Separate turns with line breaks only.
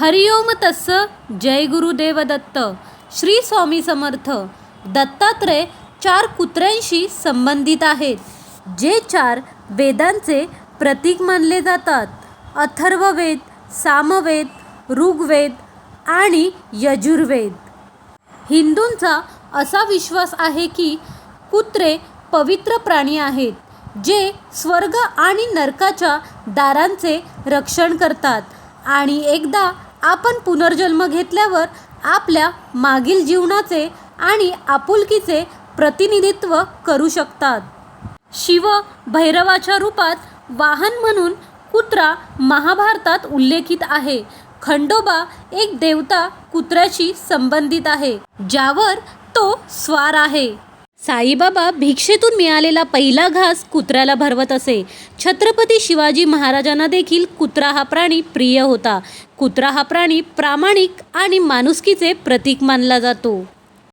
हरिओम तस्स जय गुरुदेव दत्त श्री स्वामी समर्थ. दत्तात्रय चार कुत्र्यांशी संबंधित आहेत जे चार वेदांचे प्रतीक मानले जातात. अथर्ववेद सामवेद ऋग्वेद आणि यजुर्वेद. हिंदूंचा असा विश्वास आहे की कुत्रे पवित्र प्राणी आहेत जे स्वर्ग आणि नरकाच्या दारांचे रक्षण करतात आणि एकदा आपण पुनर्जन्म घेतल्यावर आपल्या मागील जीवनाचे आणि आपुलकीचे प्रतिनिधित्व करू शकतात. शिव भैरवाच्या रूपात वाहन म्हणून कुत्रा महाभारतात उल्लेखित आहे. खंडोबा एक देवता कुत्र्याशी संबंधित आहे ज्यावर तो स्वार आहे. साईबाबा भिक्षेतून मिळालेला पहिला घास कुत्र्याला भरवत असे. छत्रपती शिवाजी महाराजांना देखील कुत्रा हा प्राणी प्रिय होता. कुत्रा हा प्राणी प्रामाणिक आणि माणुसकीचे प्रतीक मानला जातो.